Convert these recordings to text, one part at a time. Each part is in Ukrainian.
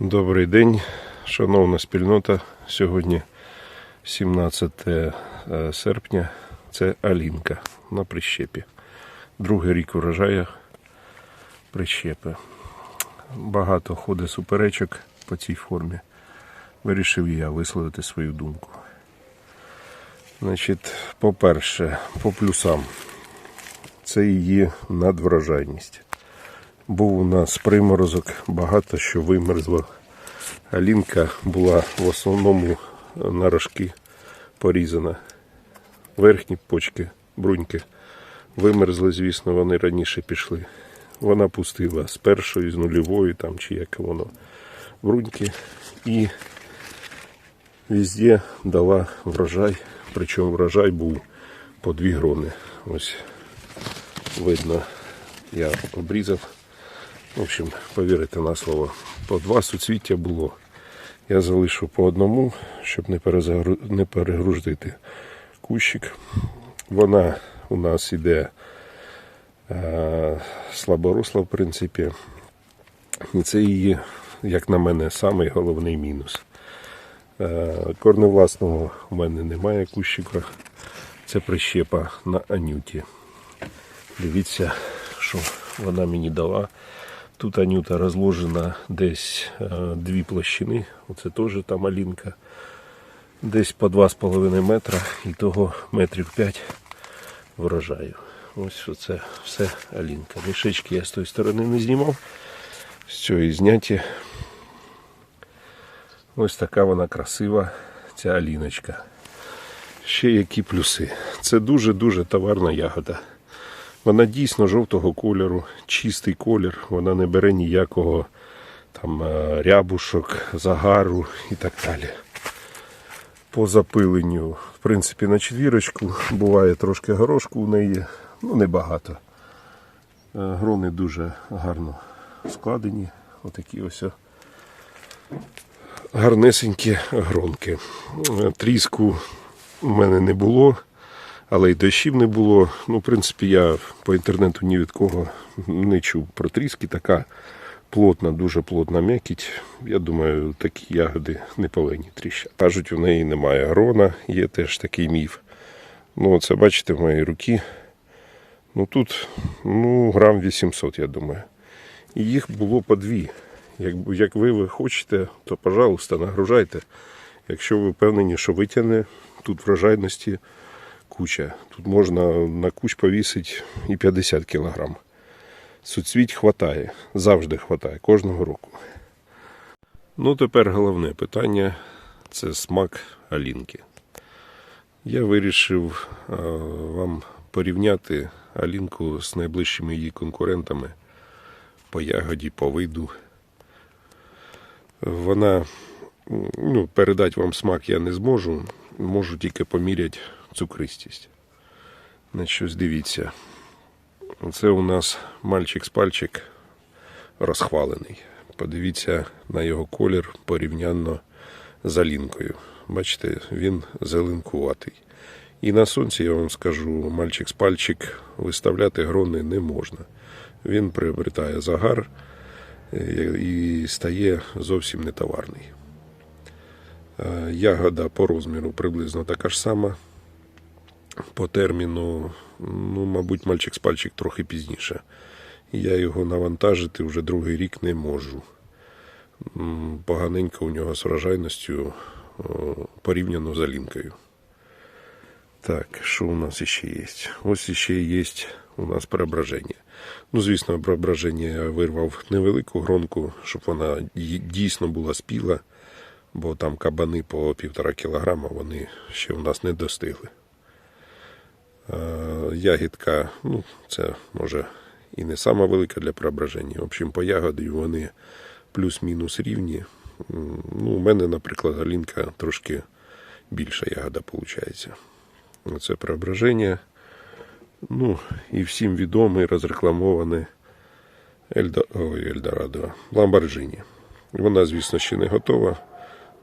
Добрий день, шановна спільнота. Сьогодні 17 е, серпня. Це Алінка на прищепі. Другий рік урожаю прищепи. Багато ходить суперечок по цій формі. Вирішив я висловити свою думку. Значить, по-перше, по плюсам. Це її надврожайність. Був у нас приморозок, багато що вимерзло. Алінка була в основному на рожки порізана. Верхні почки, бруньки вимерзли, звісно, вони раніше пішли. Вона пустила з першої, з нульової, там чи як воно, бруньки. І везде дала врожай. Причому врожай був по дві грони. Ось видно, я обрізав. В общем, повірите на слово, по два суцвіття було. Я залишу по одному, щоб не, перезагру... не перегружити кущик. Вона у нас іде е... слаборосла, в принципі. І це її, як на мене, самий головний мінус. Е... Корневласного у мене немає кущика. Це прищепа на анюті. Дивіться, що вона мені дала. Тут анюта розложена десь е, дві площини. Оце теж там алінка. Десь по 2,5 метра і того метрів 5 врожаю. Ось оце все алінка. Мішечки я з тої сторони не знімав. З цієї зняті. Ось така вона красива, ця аліночка. Ще які плюси. Це дуже-дуже товарна ягода. Вона дійсно жовтого кольору, чистий колір, вона не бере ніякого там е, рябушок, загару і так далі. По запиленню, в принципі, на четвірочку буває трошки горошку у неї, ну небагато. Е, Грони дуже гарно складені. Отакі ось гарнесенькі гронки. Е, Тріску в мене не було але й дощів не було. Ну, в принципі, я по інтернету ні від кого не чув про тріски. Така плотна, дуже плотна м'якіть. Я думаю, такі ягоди не повинні тріщати. Кажуть, у неї немає грона, є теж такий міф. Ну, це бачите в моїй руці. Ну тут ну, грам 800, я думаю. І їх було по дві. Як, як ви, ви хочете, то, пожалуйста, нагружайте. Якщо ви впевнені, що витягне тут врожайності куча. Тут можна на куч повісити і 50 кілограм. Суцвіть хватає, завжди хватає, кожного року. Ну, тепер головне питання це смак Алінки. Я вирішив вам порівняти Алінку з найближчими її конкурентами по ягоді, по виду. Вона ну, передати вам смак я не зможу, можу тільки поміряти цукристість. Значить, ось дивіться. Це у нас мальчик з пальчик розхвалений. Подивіться на його колір порівняно з алінкою. Бачите, він зеленкуватий. І на сонці, я вам скажу, мальчик з пальчик виставляти грони не можна. Він приобретає загар і стає зовсім нетоварний. Ягода по розміру приблизно така ж сама по терміну, ну, мабуть, мальчик з пальчик трохи пізніше. Я його навантажити вже другий рік не можу. Поганенько у нього з вражайністю порівняно з Алінкою. Так, що у нас ще є? Ось ще є у нас преображення. Ну, звісно, преображення я вирвав невелику гронку, щоб вона дійсно була спіла, бо там кабани по півтора кілограма вони ще у нас не достигли. Ягідка, ну, це може і не сама велика для преображення. В общем, по ягоді вони плюс-мінус рівні. Ну, У мене, наприклад, галінка трошки більша ягода виходить. Це преображення. Ну, і всім відомий, розрекламований Ельдо... Ой, Ельдорадо Ламборджині. Вона, звісно, ще не готова.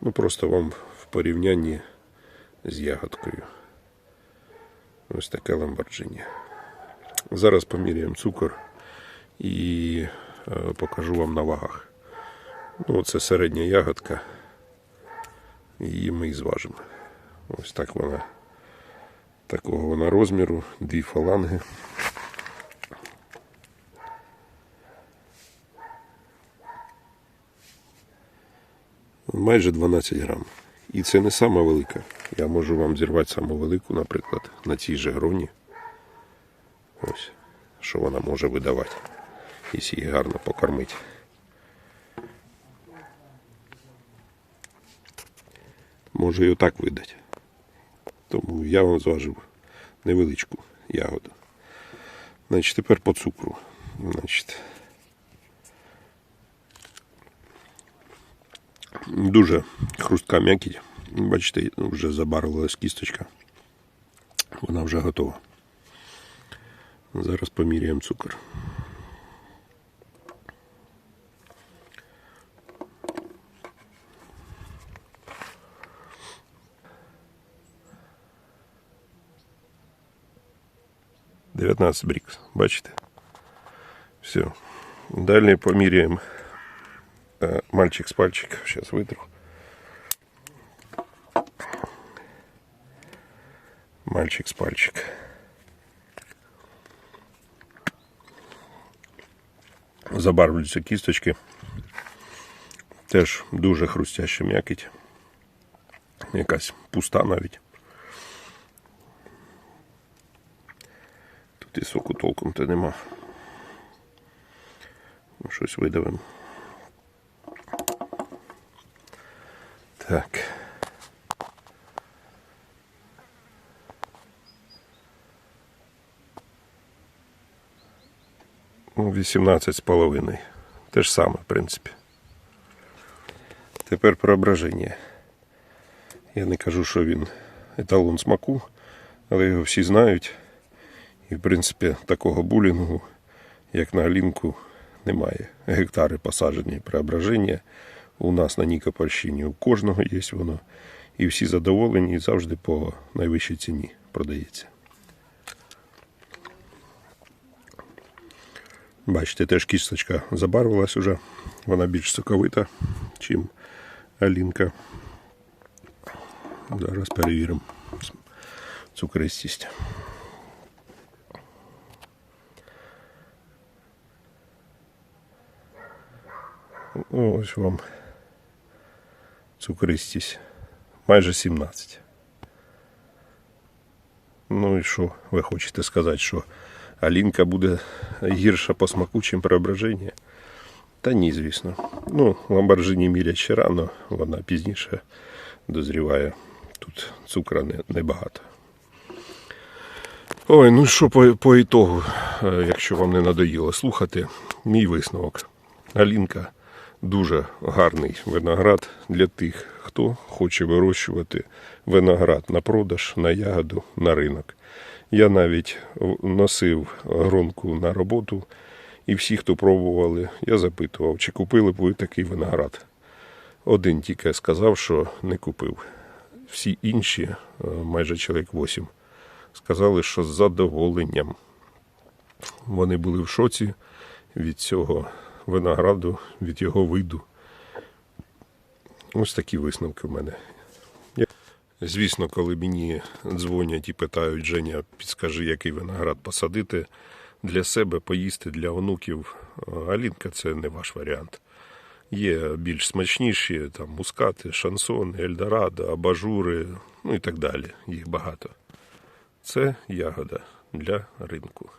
Ну, просто вам в порівнянні з ягодкою. Ось таке ламборджині. Зараз поміряємо цукор і покажу вам на вагах. Ну, це середня ягодка. Її ми і зважимо. Ось так вона. Такого вона розміру, дві фаланги. Майже 12 грам. І це не сама велика. Я можу вам зірвати саму велику, наприклад, на цій же гроні. Ось, що вона може видавати, якщо її гарно покормити. Може і отак видати. Тому я вам зважив невеличку ягоду. Значить, тепер по цукру. Значить, дуже хрустка м'якіть. Бачите, вже забарвилась кісточка. Вона вже готова. Зараз поміряємо цукор. Дев'ятнадцять брікс. Бачите? Все. Далі поміряємо мальчик с пальчика. Сейчас вытру. Мальчик с пальчик. Забарвлюються кісточки. Теж дуже хрустяща м'якіть. Якась пуста навіть. Тут і соку толком то нема. Ну, Щось видавимо. Так. Ну, 18 з половиною. Те ж саме, в принципі. Тепер преображення. Я не кажу, що він еталон смаку, але його всі знають. І, в принципі, такого булінгу, як на Алінку, немає. Гектари посаджені преображення. У нас на Нікопольщині у кожного є воно. І всі задоволені і завжди по найвищій ціні продається. Бачите, теж кісточка забарвилась уже. Вона більш соковита, чим Алінка. Зараз перевіримо цукристість. Ось вам цукристість. Майже 17. Ну і що ви хочете сказати, що Алінка буде гірша по смаку, чим преображення? Та ні, звісно. Ну, Ламборджині мірять ще рано, вона пізніше дозріває. Тут цукра не, небагато. Ой, ну що по, по ітогу, е, якщо вам не надоїло слухати, мій висновок. Алінка дуже гарний виноград для тих, хто хоче вирощувати виноград на продаж, на ягоду, на ринок. Я навіть носив гронку на роботу, і всі, хто пробували, я запитував, чи купили б ви такий виноград. Один тільки сказав, що не купив. Всі інші, е, майже чоловік 8, сказали, що з задоволенням. Вони були в шоці від цього винограду, від його виду. Ось такі висновки в мене. Звісно, коли мені дзвонять і питають, Женя, підскажи, який виноград посадити для себе, поїсти для онуків. Алінка це не ваш варіант. Є більш смачніші, там мускати, шансони, ельдорадо, абажури, ну і так далі. Їх багато. Це ягода для ринку.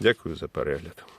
Дякую за перегляд.